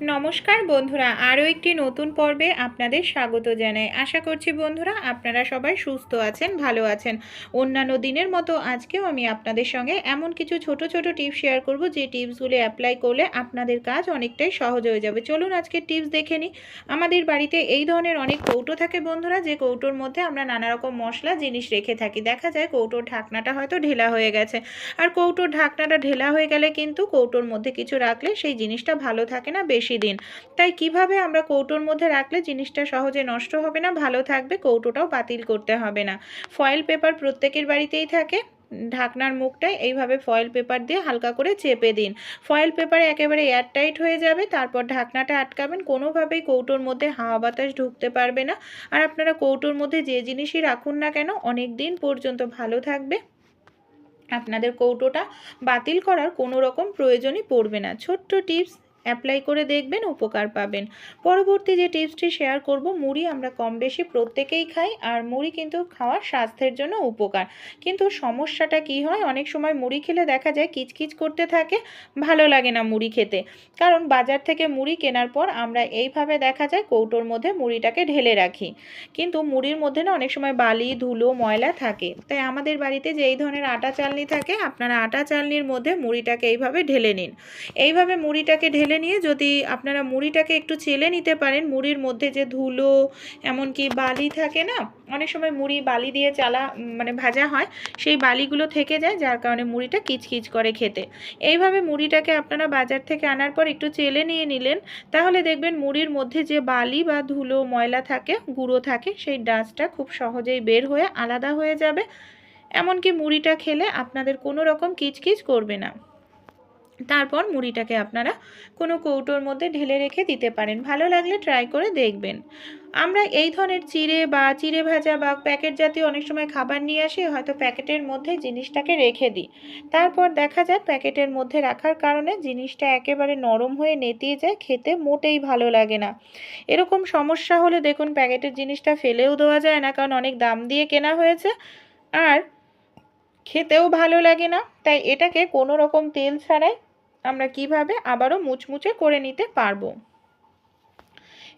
নমস্কার বন্ধুরা, আরও একটি নতুন পর্বে আপনাদের স্বাগত জানাই। আশা করছি বন্ধুরা আপনারা সবাই সুস্থ আছেন, ভালো আছেন। অন্যান্য দিনের মতো আজকেও আমি আপনাদের সঙ্গে এমন কিছু ছোট ছোট টিপস শেয়ার করব, যে টিপসগুলি অ্যাপ্লাই করলে আপনাদের কাজ অনেকটাই সহজ হয়ে যাবে। চলুন আজকে টিপস দেখে নিই। আমাদের বাড়িতে এই ধরনের অনেক কৌটো থাকে বন্ধুরা, যে কৌটোর মধ্যে আমরা নানা রকম মশলা, জিনিস রেখে থাকি। দেখা যায় কৌটোর ঢাকনাটা হয়তো ঢেলা হয়ে গেছে। আর কৌটোর ঢাকনাটা ঢেলা হয়ে গেলে কিন্তু কৌটোর মধ্যে কিছু রাখলে সেই জিনিসটা ভালো থাকে না, বেশি দিন। তাই কীভাবে আমরা কৌটোর মধ্যে রাখলে জিনিসটা সহজে নষ্ট হবে না, ভালো থাকবে, কৌটোটাও বাতিল করতে হবে না। ফয়েল পেপার প্রত্যেকের বাড়িতেই থাকে। ঢাকনার মুখটায় এইভাবে ফয়েল পেপার দিয়ে হালকা করে চেপে দিন। ফয়েল পেপারে একেবারে এয়ারটাইট হয়ে যাবে, তারপর ঢাকনাটা আটকাবেন। কোনোভাবেই কৌটোর মধ্যে হাওয়া বাতাস ঢুকতে পারবে না। আর আপনারা কৌটোর মধ্যে যে জিনিসই রাখুন না কেন, অনেক দিন পর্যন্ত ভালো থাকবে। আপনাদের কৌটোটা বাতিল করার কোনো রকম প্রয়োজনই পড়বে না। ছোট্ট টিপস অ্যাপ্লাই করে দেখবেন, উপকার পাবেন। পরবর্তী যে টিপসটি শেয়ার করব, মুড়ি আমরা কম বেশি প্রত্যেকেই খাই, আর মুড়ি কিন্তু খাওয়া স্বাস্থ্যের জন্য উপকার। কিন্তু সমস্যাটা কি হয়? অনেক সময় মুড়ি খেলে দেখা যায় কিচকিচ করতে থাকে, ভালো লাগে না মুড়ি খেতে। কারণ বাজার থেকে মুড়ি কেনার পর আমরা এইভাবে দেখা যায় কৌটোর মধ্যে মুড়িটাকে ঢেলে রাখি। কিন্তু মুড়ির মধ্যে না অনেক সময় বালি, ধুলো, ময়লা থাকে। তাই আমাদের বাড়িতে যে এই ধরনের আটা চালনি থাকে, আপনারা আটা চালনির মধ্যে মুড়িটাকে এইভাবে ঢেলে নিন। এইভাবে মুড়িটাকে ঢেলে ঢেলে নিয়ে যদি আপনারা মুড়িটাকে একটু চেলে নিতে পারেন, মুড়ির মধ্যে যে ধুলো, এমনকি বালি থাকে না, অনেক সময় মুড়ি বালি দিয়ে চালা মানে ভাজা হয়, সেই বালিগুলো থেকে যায়, যার কারণে মুড়িটা কিচকিচ করে খেতে। এইভাবে মুড়িটাকে আপনারা বাজার থেকে আনার পর একটু চেলে নিয়ে নিলেন, তাহলে দেখবেন মুড়ির মধ্যে যে বালি বা ধুলো, ময়লা থাকে, গুঁড়ো থাকে, সেই ডাস্টটা খুব সহজেই বের হয়ে আলাদা হয়ে যাবে। এমনকি মুড়িটা খেলে আপনাদের কোনো রকম কিচকিচ করবে না। তারপর মুড়িটাকে আপনারা কোনো কৌটোর মধ্যে ঢেলে রেখে দিতে পারেন। ভালো লাগলে ট্রাই করে দেখবেন। আমরা এই ধরনের চিড়ে বা চিড়ে ভাজা বা প্যাকেট জাতীয় অনেক সময় খাবার নিয়ে আসি, হয়তো প্যাকেটের মধ্যে জিনিসটাকে রেখে দিই। তারপর দেখা যায় প্যাকেটের মধ্যে রাখার কারণে জিনিসটা একেবারে নরম হয়ে নেতিয়ে যায়, খেতে মোটেই ভালো লাগে না। এরকম সমস্যা হলে দেখুন প্যাকেটের জিনিসটা ফেলেও দেওয়া যায় না, কারণ অনেক দাম দিয়ে কেনা হয়েছে। আর খেতেও ভালো লাগে না, তাই এটাকে কোনো রকম তেল ছাড়াই আমরা কীভাবে আবারও মুচমুচে করে নিতে পারব?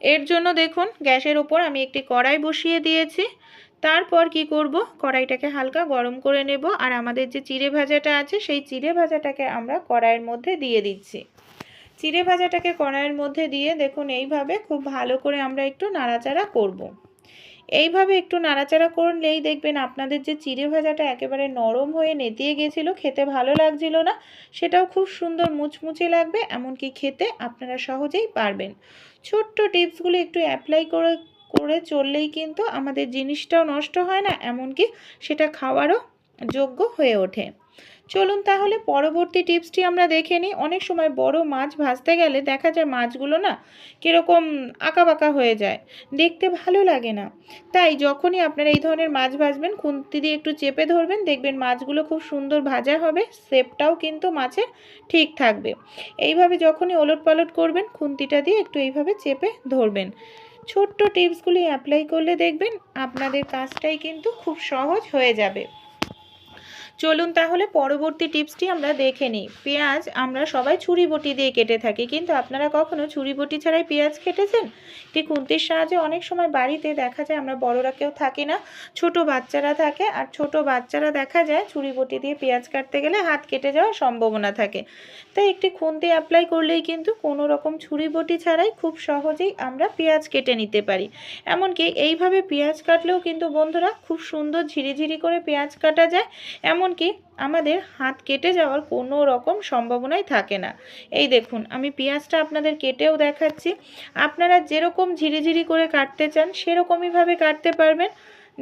এর জন্য দেখুন, গ্যাসের ওপর আমি একটি কড়াই বসিয়ে দিয়েছি। তারপর কি করব? কড়াইটাকে হালকা গরম করে নেব। আর আমাদের যে চিড়ে ভাজাটা আছে, সেই চিড়ে ভাজাটাকে আমরা কড়াইয়ের মধ্যে দিয়ে দিচ্ছি। চিড়ে ভাজাটাকে কড়াইয়ের মধ্যে দিয়ে দেখুন, এইভাবে খুব ভালো করে আমরা একটু নাড়াচাড়া করব। এইভাবে একটু নাড়াচাড়া করলেই দেখবেন আপনাদের যে চিড়ে ভাজাটা একেবারে নরম হয়ে নেতিয়ে গেছিল, খেতে ভালো লাগছিল না, সেটাও খুব সুন্দর মুচমুচে লাগবে, এমনকি খেতে আপনারা সহজেই পারবেন। ছোট্ট টিপসগুলো একটু অ্যাপ্লাই করে করে চললেই কিন্তু আমাদের জিনিসটাও নষ্ট হয় না, এমনকি সেটা খাওয়ারও যোগ্য হয়ে ওঠে। চলুন তাহলে পরবর্তী টিপসটি আমরা দেখে নিই। অনেক সময় বড় মাছ ভাজতে গেলে দেখা যায় মাছগুলো না কীরকম আঁকাবাঁকা হয়ে যায়। দেখতে ভালো লাগে না। তাই যখনই আপনারা এই ধরনের মাছ ভাজবেন, খুন্তি দিয়ে একটু চেপে ধরবেন, দেখবেন মাছগুলো খুব সুন্দর ভাজা হবে, শেপটাও কিন্তু মাছের ঠিক থাকবে। এইভাবে যখনই ওলট পালট করবেন, খুন্তিটা দিয়ে একটু এইভাবে চেপে ধরবেন। ছোট্ট টিপসগুলি অ্যাপ্লাই করলে দেখবেন আপনাদের কাজটাই কিন্তু খুব সহজ হয়ে যাবে। চলুন তাহলে পরবর্তী টিপসটি আমরা দেখে নিই। পেঁয়াজ আমরা সবাই ছুরি বটি দিয়ে কেটে থাকি, কিন্তু আপনারা কখনো ছুরি বটি ছাড়াই পেঁয়াজ কেটেছেন? একটি খুন্তির সাহায্যে অনেক সময় বাড়িতে দেখা যায় আমরা বড়রা কেউ থাকি না, ছোট বাচ্চারা থাকে, আর ছোট বাচ্চারা দেখা যায় ছুরি বটি দিয়ে পেঁয়াজ কাটতে গেলে হাত কেটে যাওয়ার সম্ভাবনা থাকে। তাই একটি খুন্তি অ্যাপ্লাই করলেই কিন্তু কোনো রকম ছুরি বটি ছাড়াই খুব সহজেই আমরা পেঁয়াজ কেটে নিতে পারি। এমনকি এইভাবে পেঁয়াজ কাটলেও কিন্তু বন্ধুরা খুব সুন্দর ঝিরিঝিরি করে পেঁয়াজ কাটা যায়, এমন এমনকি আমাদের হাত কেটে যাওয়ার কোনো রকম সম্ভাবনাই থাকে না। এই দেখুন, আমি পেঁয়াজটা আপনাদের কেটেও দেখাচ্ছি। আপনারা যেরকম ঝিরিঝিরি করে কাটতে চান, সেরকমইভাবে কাটতে পারবেন।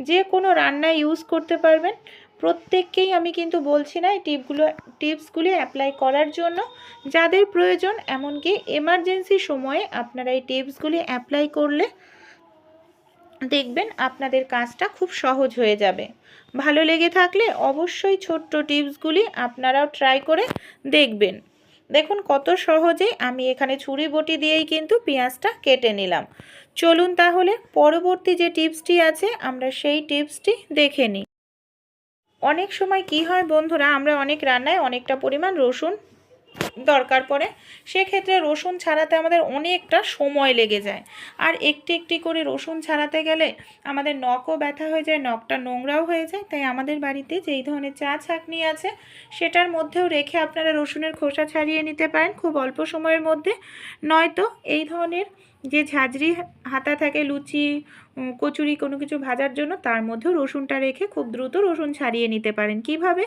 যে কোনো রান্নায় ইউজ করতে পারবেন। প্রত্যেককেই আমি কিন্তু বলছি না, এই টিপগুলো, টিপসগুলি অ্যাপ্লাই করার জন্য। যাদের প্রয়োজন, এমনকি এমার্জেন্সি সময়ে আপনারা এই টিপসগুলি অ্যাপ্লাই করলে দেখবেন আপনাদের কাজটা খুব সহজ হয়ে যাবে। ভালো লেগে থাকলে অবশ্যই ছোট্ট টিপসগুলি আপনারাও ট্রাই করে দেখবেন। দেখুন কত সহজে আমি এখানে ছুরি বটি দিয়েই কিন্তু পেঁয়াজটা কেটে নিলাম। চলুন তাহলে পরবর্তী যে টিপসটি আছে, আমরা সেই টিপসটি দেখে নিই। অনেক সময় কি হয় বন্ধুরা, আমরা অনেক রান্নায় অনেকটা পরিমাণ রসুন দরকার পড়ে, সেক্ষেত্রে রসুন ছাড়াতে আমাদের অনেকটা সময় লেগে যায়। আর একটি একটি করে রসুন ছাড়াতে গেলে আমাদের নখও ব্যথা হয়ে যায়, নখটা নোংরাও হয়ে যায়। তাই আমাদের বাড়িতে যেই ধরনের চা ছাঁকনি আছে, সেটার মধ্যেও রেখে আপনারা রসুনের খোসা ছাড়িয়ে নিতে পারেন খুব অল্প সময়ের মধ্যে। নয়তো এই ধরনের যে ঝাঁঝরি হাতা থাকে, লুচি কচুরি কোনো কিছু ভাজার জন্য, তার মধ্যেও রসুনটা রেখে খুব দ্রুত রসুন ছাড়িয়ে নিতে পারেন। কীভাবে?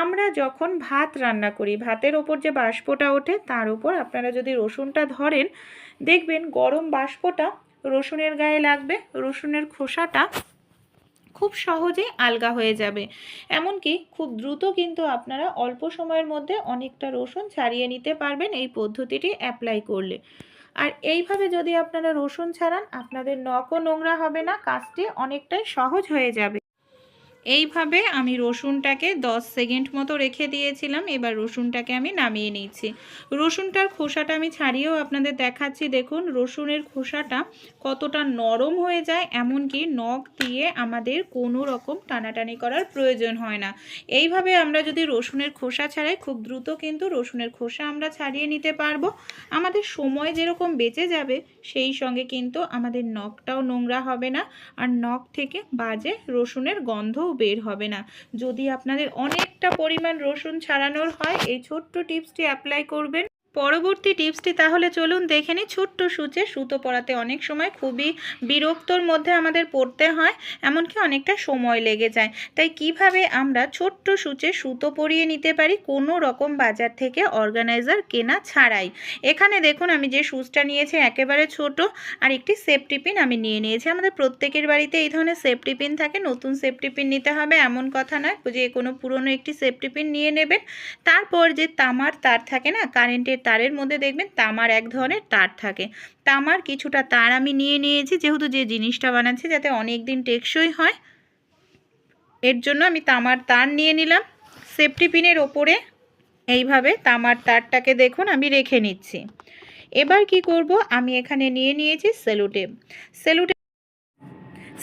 আমরা যখন ভাত রান্না করি, ভাতের ওপর যে বাষ্পটা ওঠে, তার উপর আপনারা যদি রসুনটা ধরেন, দেখবেন গরম বাষ্পটা রসুনের গায়ে লাগবে, রসুনের খোসাটা খুব সহজে আলগা হয়ে যাবে। এমনকি খুব দ্রুত কিন্তু আপনারা অল্প সময়ের মধ্যে অনেকটা রসুন ছাড়িয়ে নিতে পারবেন এই পদ্ধতিটি অ্যাপ্লাই করলে। আর এইভাবে যদি আপনারা রসুন ছাড়ান, আপনাদের নখও নোংরা হবে না, কাজটি অনেকটাই সহজ হয়ে যাবে। এইভাবে আমি রসুনটাকে 10 সেকেন্ড মতো রেখে দিয়েছিলাম, এবার রসুনটাকে আমি নামিয়ে নিচ্ছি। রসুনটার খোসাটা আমি ছাড়িয়েও আপনাদের দেখাচ্ছি, দেখুন রসুনের খোসাটা কতটা নরম হয়ে যায়, এমনকি নখ দিয়ে আমাদের কোনো রকম টানাটানি করার প্রয়োজন হয় না। এইভাবে আমরা যদি রসুনের খোসা ছাড়াই, খুব দ্রুত কিন্তু রসুনের খোসা আমরা ছাড়িয়ে নিতে পারব। আমাদের সময় যেরকম বেঁচে যাবে, সেই সঙ্গে কিন্তু আমাদের নখটাও নোংরা হবে না, আর নখ থেকে বাজে রসুনের গন্ধও বের হবে না। যদি আপনাদের অনেকটা পরিমাণ রসুন ছাড়ানোর হয়, এই ছোট্ট টিপসটি অ্যাপ্লাই করবেন। পরবর্তী টিপসটি তাহলে চলুন দেখে নিই। ছোট্ট সূচে সুতো পরাতে অনেক সময় খুবই বিরক্তর মধ্যে আমাদের পড়তে হয়, এমনকি অনেকটা সময় লেগে যায়। তাই কীভাবে আমরা ছোট্ট সূচে সুতো পরিয়ে নিতে পারি, কোনো রকম বাজার থেকে অর্গানাইজার কেনা ছাড়াই? এখানে দেখুন, আমি যে সুচটা নিয়েছি একেবারে ছোট, আর একটি সেফটি পিন আমি নিয়ে নিয়েছি। আমাদের প্রত্যেকের বাড়িতে এই ধরনের সেফটি পিন থাকে, নতুন সেফটি পিন নিতে হবে, এমন কথা নয়। যে কোনো পুরনো একটি সেফটি পিন নিয়ে নেবেন। তারপর যে তামার তার থাকে না, কারেন্টের তারের মধ্যে দেখবেন তামার এক ধরনের তার থাকে। তামার কিছুটা তার আমি নিয়ে নিয়েছি, যেহেতু যে জিনিসটা বানাচ্ছি যাতে অনেক দিন টেকসই হয়, এর জন্য আমি তামার তার নিয়ে নিলাম। সেফটি পিনের ওপরে এইভাবে তামার তারটাকে দেখুন, আমি রেখে নিচ্ছি। এবার কি করব? আমি এখানে নিয়ে নিয়েছি সেলুটেপ। সেলুটেপ,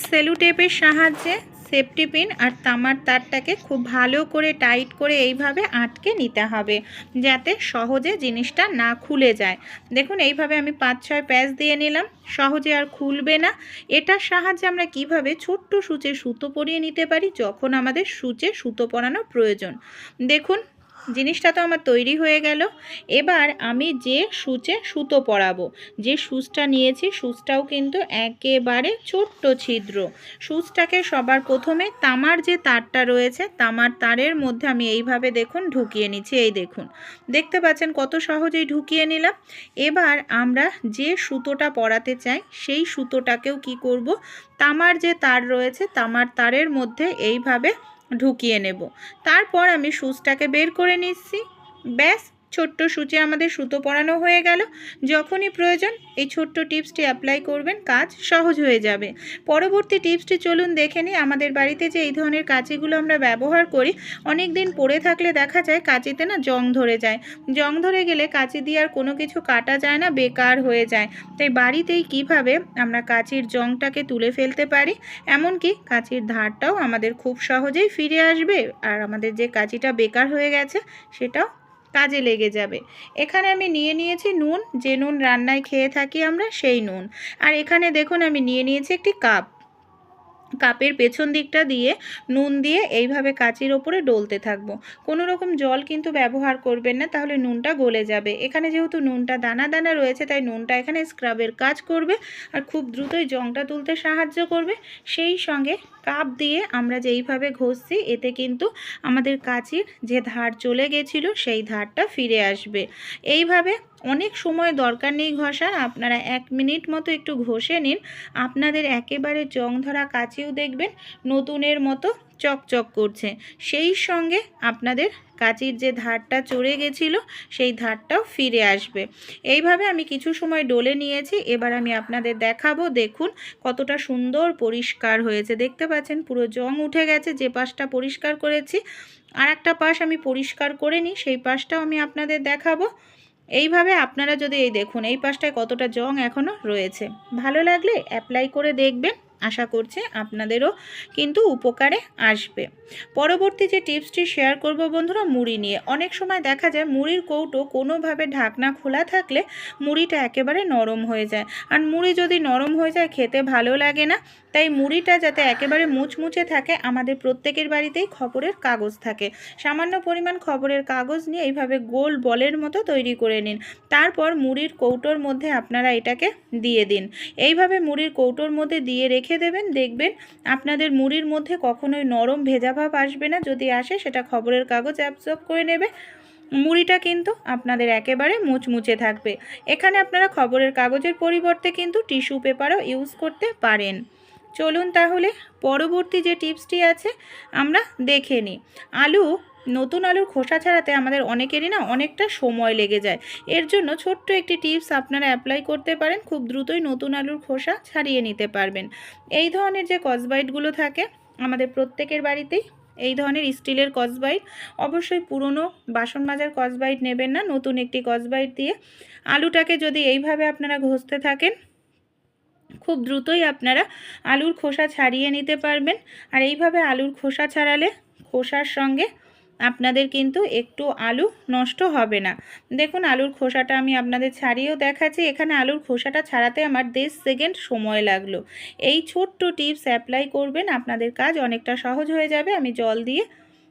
সেলুটেপের সাহায্যে সেফটি পিন আর তামার তারটাকে খুব ভালো করে টাইট করে এইভাবে আটকে নিতে হবে, যাতে সহজে জিনিসটা না খুলে যায়। দেখুন, এইভাবে আমি পাঁচ ছয় প্যাচ দিয়ে নিলাম, সহজে আর খুলবে না। এটার সাহায্যে আমরা কীভাবে ছোট্ট সূচে সুতো পরিয়ে নিতে পারি, যখন আমাদের সূচে সুতো পরানো প্রয়োজন। দেখুন জিনিসটা তো আমার তৈরি হয়ে গেল। এবার আমি যে সূচে সুতো পরাবো, যে সুচটা নিয়েছি সুচটাও কিন্তু একেবারে ছোট্ট ছিদ্র। সুচটাকে সবার প্রথমে তামার যে তারটা রয়েছে, তামার তারের মধ্যে আমি এইভাবে দেখুন ঢুকিয়ে নিচ্ছি, এই দেখুন। দেখতে পাচ্ছেন কত সহজেই ঢুকিয়ে নিলাম। এবার আমরা যে সুতোটা পরাতে চাই, সেই সুতোটাকেও কি করব? তামার যে তার রয়েছে, তামার তারের মধ্যে এইভাবে ঢুকিয়ে নেব। তারপর আমি সুচটাকে বের করে নিচ্ছি। ব্যাস ছোট্ট সূচে আমাদের সুতো পরানো হয়ে গেল। যখনই প্রয়োজন, এই ছোট্ট টিপসটি অ্যাপ্লাই করবেন, কাজ সহজ হয়ে যাবে। পরবর্তী টিপসটি চলুন দেখে নিই। আমাদের বাড়িতে যে এই ধরনের কাঁচিগুলো আমরা ব্যবহার করি অনেক দিন পরে থাকলে দেখা যায় কাঁচিতে না জং ধরে যায়। জং ধরে গেলে কাঁচি দিয়ে আর কোনো কিছু কাটা যায় না, বেকার হয়ে যায়। তাই বাড়িতেই কীভাবে আমরা কাঁচির জংটাকে তুলে ফেলতে পারি, এমনকি কাঁচির ধারটাও আমাদের খুব সহজেই ফিরে আসবে। আর আমাদের যে কাঁচিটা বেকার হয়ে গেছে, সেটাও কাজে লেগে যাবে। এখানে আমি নিয়ে নিয়েছি নুন, যে নুন রান্নায় খেয়ে থাকি আমরা সেই নুন। আর এখানে দেখুন আমি নিয়ে নিয়েছি একটি কাপ। কাপের পেছন দিকটা দিয়ে নুন দিয়ে এইভাবে কাচির ওপরে ডলতে থাকব। কোনো রকম জল কিন্তু ব্যবহার করবেন না, তাহলে নুনটা গলে যাবে। এখানে যেহেতু নুনটা দানা দানা রয়েছে, তাই নুনটা এখানে স্ক্রাবের কাজ করবে আর খুব দ্রুতই জংটা তুলতে সাহায্য করবে। সেই সঙ্গে কাপ দিয়ে আমরা যেইভাবে ঘষছি, এতে কিন্তু আমাদের কাচির যে ধার চলে গেছিল, সেই ধারটা ফিরে আসবে। এইভাবে অনেক সময় দরকার নেই ঘষার, আপনারা এক মিনিট মতো একটু ঘষে নিন। আপনাদের একেবারে জং ধরা কাচিও দেখবেন, নতুনের মতো চকচক করছে। সেই সঙ্গে আপনাদের কাচির যে ধারটা চড়ে গেছিল, সেই ধারটাও ফিরে আসবে। এইভাবে আমি কিছু সময় ডলে নিয়েছি, এবার আমি আপনাদের দেখাবো। দেখুন কতটা সুন্দর পরিষ্কার হয়েছে। দেখতে পাচ্ছেন পুরো জং উঠে গেছে, যে পাশটা পরিষ্কার করেছি। আর একটা পাশ আমি পরিষ্কার করে নিই, সেই পাশটাও আমি আপনাদের দেখাবো। এইভাবে আপনারা যদি এই দেখুন, এই পাশটায় কতটা জং এখনও রয়েছে। ভালো লাগলে অ্যাপ্লাই করে দেখবেন। আশা করছি আপনাদেরও কিন্তু উপকারে আসবে। পরবর্তী যে টিপসটি শেয়ার করব বন্ধুরা, মুড়ি নিয়ে। অনেক সময় দেখা যায় মুড়ির কৌটো কোনোভাবে ঢাকনা খোলা থাকলে মুড়িটা একেবারে নরম হয়ে যায়। আর মুড়ি যদি নরম হয়ে যায়, খেতে ভালো লাগে না। তাই মুড়িটা যাতে একেবারে মুচমুচে থাকে, আমাদের প্রত্যেকের বাড়িতেই খবরের কাগজ থাকে। সামান্য পরিমাণ খবরের কাগজ নিয়ে এইভাবে গোল বলের মতো তৈরি করে নিন। তারপর মুড়ির কৌটোর মধ্যে আপনারা এটাকে দিয়ে দিন। এইভাবে মুড়ির কৌটোর মধ্যে দিয়ে রেখে দেবেন, দেখবেন আপনাদের মুড়ির মধ্যে কখনোই নরম ভেজা ভাব আসবে না। যদি আসে, সেটা খবরের কাগজ অ্যাবজর্ব করে নেবে। মুড়িটা কিন্তু আপনাদের একেবারে মুচমুচে থাকবে। এখানে আপনারা খবরের কাগজের পরিবর্তে কিন্তু টিস্যু পেপারও ইউজ করতে পারেন। চলুন তাহলে পরবর্তী যে টিপসটি আছে, আমরা দেখে নিই। আলু নতুন আলুর খোসা ছাড়াতে আমাদের অনেকেরই না অনেকটা সময় লেগে যায়। এর জন্য ছোট্ট একটি টিপস আপনারা অ্যাপ্লাই করতে পারেন, খুব দ্রুতই নতুন আলুর খোসা ছাড়িয়ে নিতে পারবেন। এই ধরনের যে কসবাইটগুলো থাকে আমাদের প্রত্যেকের বাড়িতেই, এই ধরনের স্টিলের কসবাইট অবশ্যই পুরনো বাসন মাজার কসবাইট নেবেন না, নতুন একটি কসবাইট দিয়ে। আলুটাকে যদি এইভাবে আপনারা ঘষতে থাকেন, খুব দ্রুতই আপনারা আলুর খোসা ছাড়িয়ে নিতে পারবেন। আর এইভাবে আলুর খোসা ছাড়ালে খোসার সঙ্গে আপনাদের কিন্তু একটু আলু নষ্ট হবে না। দেখুন, আলুর খোসাটা আমি আপনাদের ছাড়িয়েও দেখাচ্ছি। এখানে আলুর খোসাটা ছাড়াতে আমার দেশ সেকেন্ড সময় লাগল। এই ছোট্ট টিপস অ্যাপ্লাই করবেন, আপনাদের কাজ অনেকটা সহজ হয়ে যাবে। আমি জল দিয়ে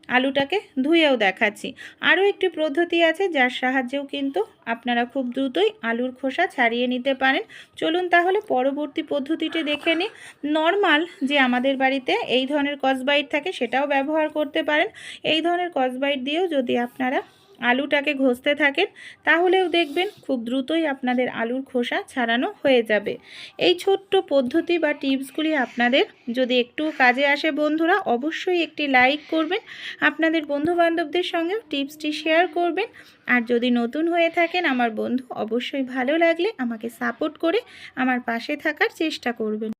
আলুটাকে ধুয়েও দেখাচ্ছি। আরও একটি পদ্ধতি আছে যার সাহায্যেও কিন্তু আপনারা খুব দ্রুতই আলুর খোসা ছাড়িয়ে নিতে পারেন। চলুন তাহলে পরবর্তী পদ্ধতিটি দেখে নিই। নর্মাল যে আমাদের বাড়িতে এই ধরনের কসবাইট থাকে সেটাও ব্যবহার করতে পারেন। এই ধরনের কসবাইট দিয়েও যদি আপনারা আলুটাকে ঘষতে থাকেন, তাহলেও দেখবেন খুব দ্রুতই আপনাদের আলুর খোসা ছাড়ানো হয়ে যাবে। এই ছোট্ট পদ্ধতি বা টিপসগুলি আপনাদের যদি একটু কাজে আসে বন্ধুরা, অবশ্যই একটি লাইক করবেন, আপনাদের বন্ধুবান্ধবদের সঙ্গেও টিপসটি শেয়ার করবেন। আর যদি নতুন হয়ে থাকেন, আমার বন্ধু অবশ্যই ভালো লাগলে আমাকে সাপোর্ট করে আমার পাশে থাকার চেষ্টা করবেন।